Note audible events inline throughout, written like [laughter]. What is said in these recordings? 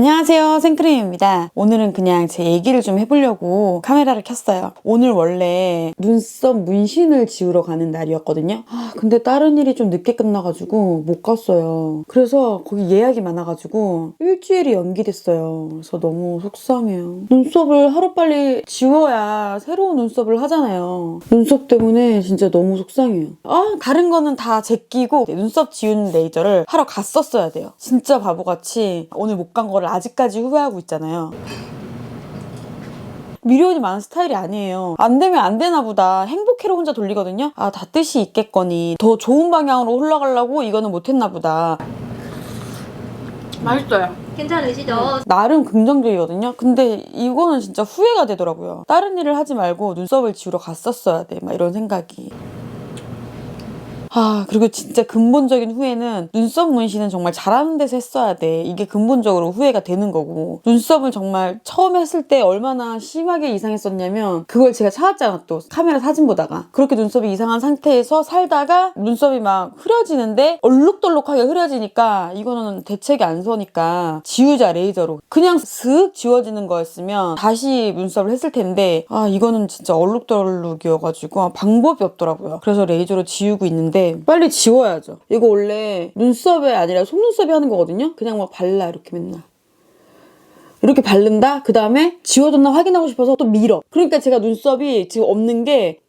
안녕하세요. 생크림입니다. 오늘은 그냥 제 얘기를 좀 해보려고 카메라를 켰어요. 오늘 원래 눈썹 문신을 지우러 가는 날이었거든요. 아, 근데 다른 일이 좀 늦게 끝나가지고 못 갔어요. 그래서 거기 예약이 많아가지고 일주일이 연기됐어요. 그래서 너무 속상해요. 눈썹을 하루빨리 지워야 새로운 눈썹을 하잖아요. 눈썹 때문에 진짜 너무 속상해요. 아 다른 거는 다 제끼고 눈썹 지우는 레이저를 하러 갔었어야 돼요. 진짜 바보같이 오늘 못 간 거를 아직까지 후회하고 있잖아요 미련이 많은 스타일이 아니에요. 안 되면 안 되나 보다. 행복해로 혼자 돌리거든요. 아, 다 뜻이 있겠거니. 더 좋은 방향으로 흘러가려고 이거는 못했나 보다. 맛있어요. 괜찮으시죠? 나름 긍정적이거든요. 근데 이거는 진짜 후회가 되더라고요. 다른 일을 하지 말고 눈썹을 지우러 갔었어야 돼. 막 이런 생각이. 아, 그리고 진짜 근본적인 후회는 눈썹 문신은 정말 잘하는 데서 했어야 돼. 이게 근본적으로 후회가 되는 거고. 눈썹을 정말 처음 했을 때 얼마나 심하게 이상했었냐면 그걸 제가 찾았잖아, 또. 카메라 사진 보다가. 그렇게 눈썹이 이상한 상태에서 살다가 눈썹이 막 흐려지는데 얼룩덜룩하게 흐려지니까 이거는 대책이 안 서니까 지우자 레이저로. 그냥 슥 지워지는 거였으면 다시 눈썹을 했을 텐데 아, 이거는 진짜 얼룩덜룩이어가지고 방법이 없더라고요. 그래서 레이저로 지우고 있는데 빨리 지워야죠. 이거 원래 눈썹이 아니라 속눈썹이 하는 거거든요. 그냥 막 발라 이렇게 맨날. 이렇게 바른다? 그 다음에 지워졌나 확인하고 싶어서 또 밀어. 그러니까 제가 눈썹이 지금 없는 게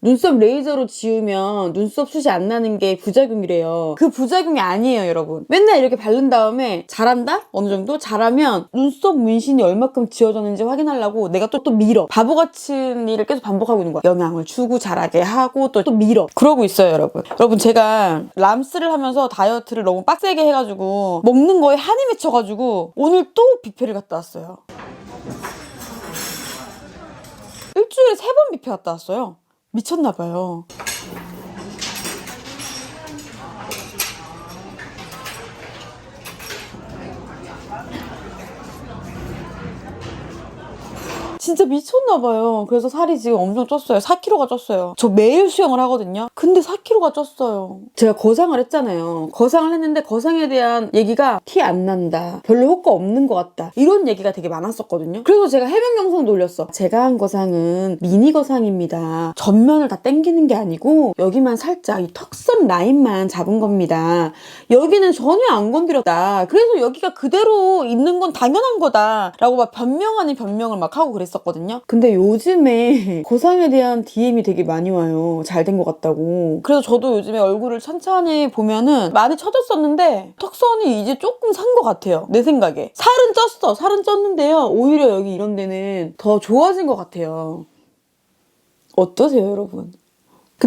눈썹 레이저로 지우면 눈썹 숱이 안 나는 게 부작용이래요. 그 부작용이 아니에요, 여러분. 맨날 이렇게 바른 다음에 잘한다? 어느 정도? 잘하면 눈썹 문신이 얼마큼 지워졌는지 확인하려고 내가 또 또 밀어. 바보 같은 일을 계속 반복하고 있는 거야. 영양을 주고 자라게 하고 또 또 밀어. 그러고 있어요, 여러분. 여러분, 제가 람스를 하면서 다이어트를 너무 빡세게 해가지고 먹는 거에 한이 맺혀가지고 오늘 또 뷔페를 갔다 왔어요. 일주일에 세 번 뷔페 갔다 왔어요. 미쳤나 봐요. 진짜 미쳤나 봐요. 그래서 살이 지금 엄청 쪘어요. 4kg가 쪘어요. 저 매일 수영을 하거든요. 근데 4kg가 쪘어요. 제가 거상을 했잖아요. 거상을 했는데 거상에 대한 얘기가 티 안 난다. 별로 효과 없는 것 같다. 이런 얘기가 되게 많았었거든요. 그래서 제가 해명 영상도 올렸어. 제가 한 거상은 미니 거상입니다. 전면을 다 당기는 게 아니고 여기만 살짝 이 턱선 라인만 잡은 겁니다. 여기는 전혀 안 건드렸다. 그래서 여기가 그대로 있는 건 당연한 거다. 라고 막 변명 아닌 변명을 막 하고 그랬 었거든요. 근데 요즘에 [laughs] 고상에 대한 DM이 되게 많이 와요. 잘 된 것 같다고. 그래서 저도 요즘에 얼굴을 천천히 보면은 많이 처졌었는데 턱선이 이제 조금 산 것 같아요. 내 생각에. 살은 쪘어. 살은 쪘는데요. 오히려 여기 이런 데는 더 좋아진 것 같아요. 어떠세요, 여러분?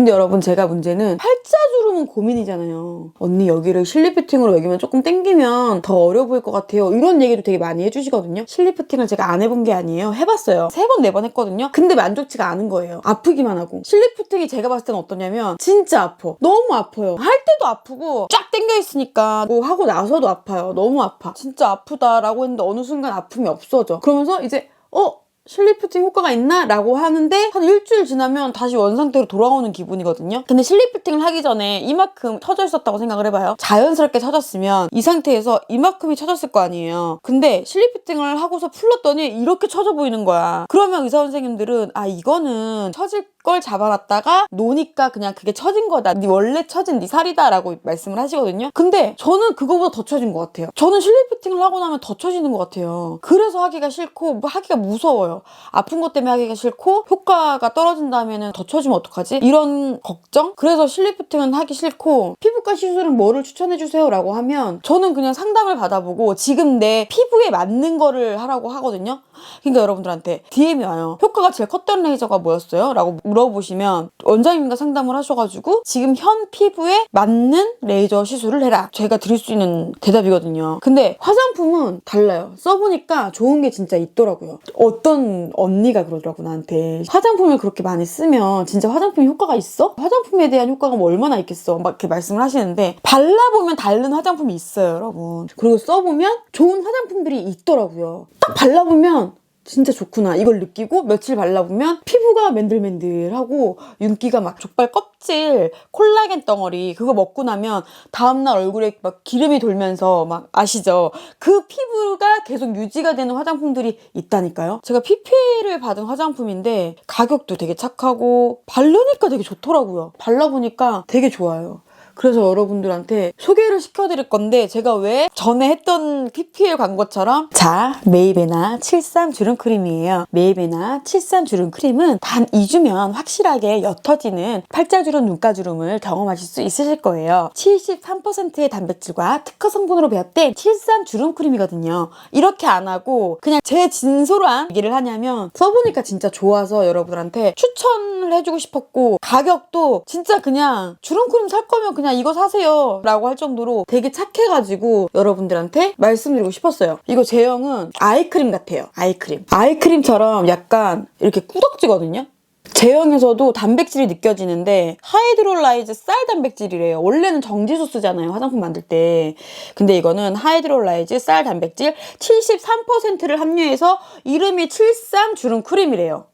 근데 여러분 제가 문제는 팔자 주름은 고민이잖아요. 언니 여기를 실리프팅으로 여기만 조금 당기면 더 어려 보일 것 같아요. 이런 얘기도 되게 많이 해주시거든요. 실리프팅을 제가 안 해본 게 아니에요. 해봤어요. 세 번, 네 번 했거든요. 근데 만족치가 않은 거예요. 아프기만 하고. 실리프팅이 제가 봤을 때는 어떠냐면 진짜 아파. 너무 아파요. 할 때도 아프고 쫙 당겨 있으니까 뭐 하고 나서도 아파요. 너무 아파. 진짜 아프다라고 했는데 어느 순간 아픔이 없어져. 그러면서 이제 어? 실리프팅 효과가 있나? 라고 하는데 한 일주일 지나면 다시 원상태로 돌아오는 기분이거든요. 근데 실리프팅을 하기 전에 이만큼 처져 있었다고 생각을 해봐요. 자연스럽게 처졌으면 이 상태에서 이만큼이 처졌을 거 아니에요. 근데 실리프팅을 하고서 풀렀더니 이렇게 처져 보이는 거야. 그러면 의사 선생님들은 아 이거는 처질 걸 잡아놨다가 노니까 그냥 그게 처진 거다. 네 원래 처진 네 살이다 라고 말씀을 하시거든요. 근데 저는 그거보다 더 처진 것 같아요. 저는 실리프팅을 하고 나면 더 처지는 것 같아요. 그래서 하기가 싫고 뭐 하기가 무서워요. 아픈 것 때문에 하기가 싫고 효과가 떨어진다면 더 처지면 어떡하지? 이런 걱정? 그래서 실리프팅은 하기 싫고 피부과 시술은 뭐를 추천해 주세요 라고 하면 저는 그냥 상담을 받아보고 지금 내 피부에 맞는 거를 하라고 하거든요. 그러니까 여러분들한테 DM이 와요. 효과가 제일 컸던 레이저가 뭐였어요? 라고 물어보시면 원장님과 상담을 하셔가지고 지금 현 피부에 맞는 레이저 시술을 해라. 제가 드릴 수 있는 대답이거든요. 근데 화장품은 달라요. 써보니까 좋은 게 진짜 있더라고요. 어떤 언니가 그러더라고 나한테 화장품을 그렇게 많이 쓰면 진짜 화장품이 효과가 있어? 화장품에 대한 효과가 뭐 얼마나 있겠어? 막 이렇게 말씀을 하시는데 발라보면 다른 화장품이 있어요, 여러분. 그리고 써보면 좋은 화장품들이 있더라고요. 딱 발라보면 진짜 좋구나 이걸 느끼고 며칠 발라보면 피부가 맨들맨들하고 윤기가 막 족발 껍질 콜라겐 덩어리 그거 먹고 나면 다음날 얼굴에 막 기름이 돌면서 막 아시죠? 그 피부가 계속 유지가 되는 화장품들이 있다니까요. 제가 PPL을 받은 화장품인데 가격도 되게 착하고 바르니까 되게 좋더라고요. 발라보니까 되게 좋아요. 그래서 여러분들한테 소개를 시켜드릴 건데 제가 왜 전에 했던 PPL 광고처럼 자 메이베나 73 주름 크림이에요. 메이베나 73 주름 크림은 단 2주면 확실하게 옅어지는 팔자주름 눈가주름을 경험하실 수 있으실 거예요. 73%의 단백질과 특허 성분으로 배합된 73 주름 크림이거든요. 이렇게 안 하고 그냥 제 진솔한 얘기를 하냐면 써보니까 진짜 좋아서 여러분들한테 추천을 해주고 싶었고 가격도 진짜 그냥 주름 크림 살 거면 그냥 이거 사세요 라고 할 정도로 되게 착해가지고 여러분들한테 말씀드리고 싶었어요. 이거 제형은 아이크림 같아요. 아이크림. 아이크림처럼 약간 이렇게 꾸덕지거든요. 제형에서도 단백질이 느껴지는데 하이드롤라이즈 쌀 단백질이래요. 원래는 정지수 쓰잖아요. 화장품 만들 때. 근데 이거는 하이드롤라이즈 쌀 단백질 73%를 함유해서 이름이 73 주름 크림이래요.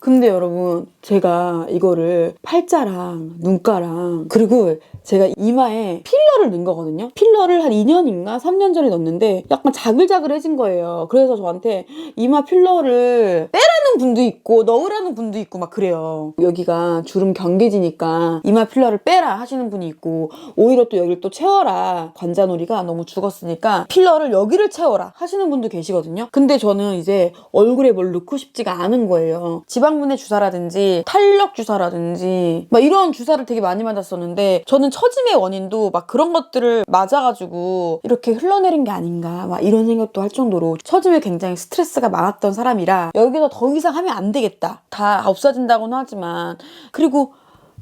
근데 여러분 제가 이거를 팔자랑 눈가랑 그리고 제가 이마에 필러를 넣은 거거든요. 필러를 한 2년인가 3년 전에 넣었는데 약간 자글자글해진 거예요. 그래서 저한테 이마 필러를 빼라는 분도 있고 넣으라는 분도 있고 막 그래요. 여기가 주름 경계지니까 이마 필러를 빼라 하시는 분이 있고 오히려 또 여기를 또 채워라 관자놀이가 너무 죽었으니까 필러를 여기를 채워라 하시는 분도 계시거든요. 근데 저는 이제 얼굴에 뭘 넣고 싶지가 않은 거예요. 지방 분해 주사라든지 탄력 주사라든지 막 이런 주사를 되게 많이 맞았었는데 저는 처짐의 원인도 막 그런 것들을 맞아가지고 이렇게 흘러내린 게 아닌가 막 이런 생각도 할 정도로 처짐에 굉장히 스트레스가 많았던 사람이라 여기서 더 이상 하면 안 되겠다. 다 없어진다고는 하지만 그리고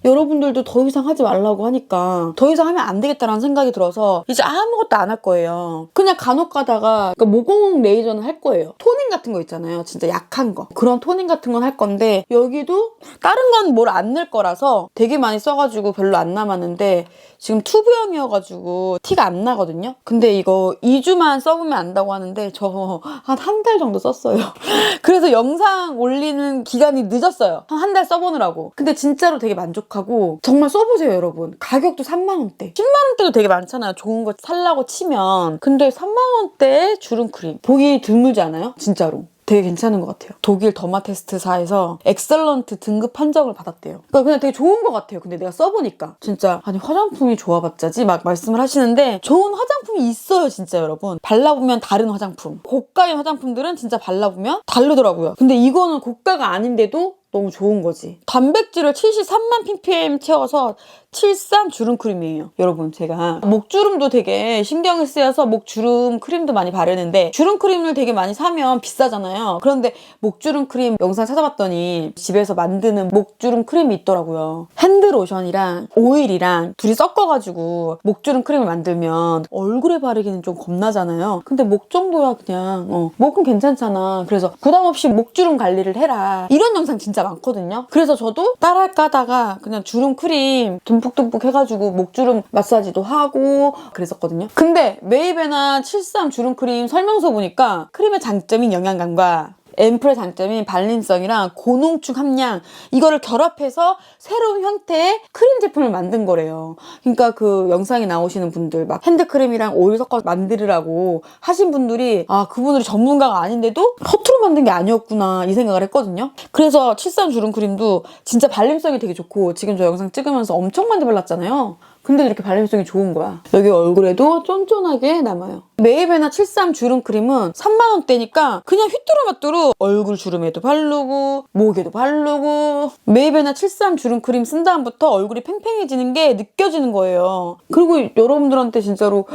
여러분들도 더 이상 하지 말라고 하니까 더 이상 하면 안 되겠다라는 생각이 들어서 이제 아무것도 안 할 거예요. 그냥 간혹 가다가 그러니까 모공 레이저는 할 거예요. 토닝 같은 거 있잖아요. 진짜 약한 거. 그런 토닝 같은 건 할 건데 여기도 다른 건 뭘 안 넣을 거라서 되게 많이 써가지고 별로 안 남았는데 지금 투부형이어가지고 티가 안 나거든요. 근데 이거 2주만 써보면 안다고 하는데 저 한 한 달 정도 썼어요. [laughs] 그래서 영상 올리는 기간이 늦었어요. 한 한 달 써보느라고. 근데 진짜로 되게 만족하고 정말 써보세요, 여러분. 가격도 3만 원대. 10만 원대도 되게 많잖아요. 좋은 거 살라고 치면. 근데 3만 원대에 주름 크림 보기 드물지 않아요? 진짜로. 되게 괜찮은 것 같아요. 독일 더마 테스트사에서 엑셀런트 등급 판정을 받았대요. 그러니까 그냥 되게 좋은 것 같아요. 근데 내가 써보니까 진짜 아니 화장품이 좋아봤자지 막 말씀을 하시는데 좋은 화장품이 있어요, 진짜 여러분. 발라보면 다른 화장품. 고가의 화장품들은 진짜 발라보면 다르더라고요. 근데 이거는 고가가 아닌데도 너무 좋은 거지. 단백질을 73만 ppm 채워서 73 주름 크림이에요. 여러분, 제가 목주름도 되게 신경을 쓰여서 목주름 크림도 많이 바르는데 주름 크림을 되게 많이 사면 비싸잖아요. 그런데 목주름 크림 영상 찾아봤더니 집에서 만드는 목주름 크림이 있더라고요. 핸드로션이랑 오일이랑 둘이 섞어가지고 목주름 크림을 만들면 얼굴에 바르기는 좀 겁나잖아요. 근데 목 정도야 그냥 어, 목은 괜찮잖아. 그래서 부담 없이 목주름 관리를 해라. 이런 영상 진짜 많거든요. 그래서 저도 따라할까 하다가 그냥 주름 크림 듬뿍듬뿍 해가지고 목주름 마사지도 하고 그랬었거든요. 근데 메이베나 73 주름 크림 설명서 보니까 크림의 장점인 영양감과 앰플의 장점인 발림성이랑 고농축 함량 이거를 결합해서 새로운 형태의 크림 제품을 만든 거래요. 그러니까 그 영상에 나오시는 분들 막 핸드크림이랑 오일 섞어 만들으라고 하신 분들이 아 그분들이 전문가가 아닌데도 허투루 만든 게 아니었구나 이 생각을 했거든요. 그래서 73 주름 크림도 진짜 발림성이 되게 좋고 지금 저 영상 찍으면서 엄청 많이 발랐잖아요. 근데 이렇게 발림성이 좋은 거야. 여기 얼굴에도 쫀쫀하게 남아요. 메이베나 73 주름 크림은 3만원대니까 그냥 휘뚜루마뚜루 얼굴 주름에도 바르고 목에도 바르고 메이베나 73 주름 크림 쓴 다음부터 얼굴이 팽팽해지는 게 느껴지는 거예요. 그리고 여러분들한테 진짜로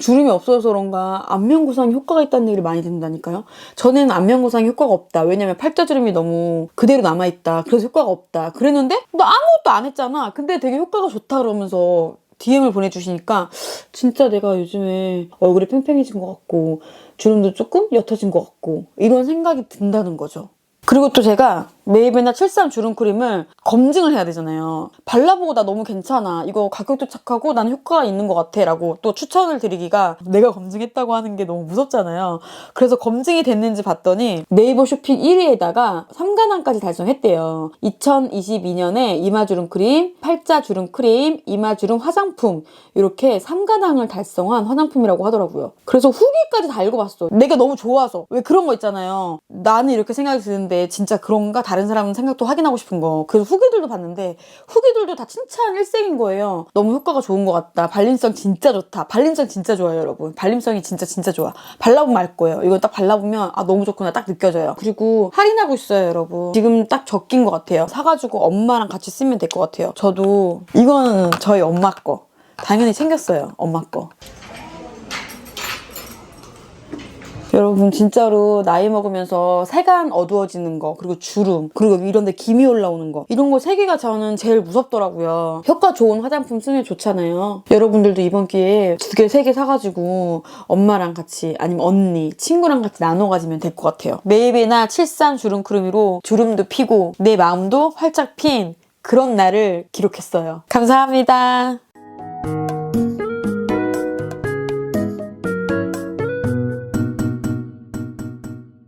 주름이 없어서 그런가 안면 구상에 효과가 있다는 얘기를 많이 듣는다니까요. 전에는 안면 구상에 효과가 없다. 왜냐면 팔자주름이 너무 그대로 남아있다. 그래서 효과가 없다. 그랬는데 너 아무것도 안 했잖아. 근데 되게 효과가 좋다 그러면서 DM을 보내주시니까 진짜 내가 요즘에 얼굴이 팽팽해진 것 같고 주름도 조금 옅어진 것 같고 이런 생각이 든다는 거죠. 그리고 또 제가 메이베나 73 주름크림을 검증을 해야 되잖아요. 발라보고 나 너무 괜찮아. 이거 가격도 착하고 난 효과가 있는 것 같아. 라고 또 추천을 드리기가 내가 검증했다고 하는 게 너무 무섭잖아요. 그래서 검증이 됐는지 봤더니 네이버 쇼핑 1위에다가 3관왕까지 달성했대요. 2022년에 이마 주름크림, 팔자 주름크림, 이마 주름 화장품 이렇게 3관왕을 달성한 화장품이라고 하더라고요. 그래서 후기까지 다 읽어봤어. 내가 너무 좋아서. 왜 그런 거 있잖아요. 나는 이렇게 생각이 드는데 진짜 그런가? 다른 사람 생각도 확인하고 싶은 거. 그래서 후기들도 봤는데 후기들도 다 칭찬 일색인 거예요. 너무 효과가 좋은 것 같다. 발림성 진짜 좋다. 발림성 진짜 좋아요, 여러분. 발림성이 진짜 진짜 좋아. 발라보면 알 거예요. 이거 딱 발라보면 아 너무 좋구나 딱 느껴져요. 그리고 할인하고 있어요, 여러분. 지금 딱 적긴 것 같아요. 사가지고 엄마랑 같이 쓰면 될 것 같아요. 저도 이거는 저희 엄마 거. 당연히 챙겼어요, 엄마 거. 여러분 진짜로 나이 먹으면서 세간 어두워지는 거 그리고 주름 그리고 이런데 김이 올라오는 거 이런 거 세 개가 저는 제일 무섭더라고요. 효과 좋은 화장품 쓰면 좋잖아요. 여러분들도 이번 기회에 두 개 세 개 사가지고 엄마랑 같이 아니면 언니 친구랑 같이 나눠 가지면 될 것 같아요. 메이베나 73 주름 크림으로 주름도 피고 내 마음도 활짝 핀 그런 날을 기록했어요. 감사합니다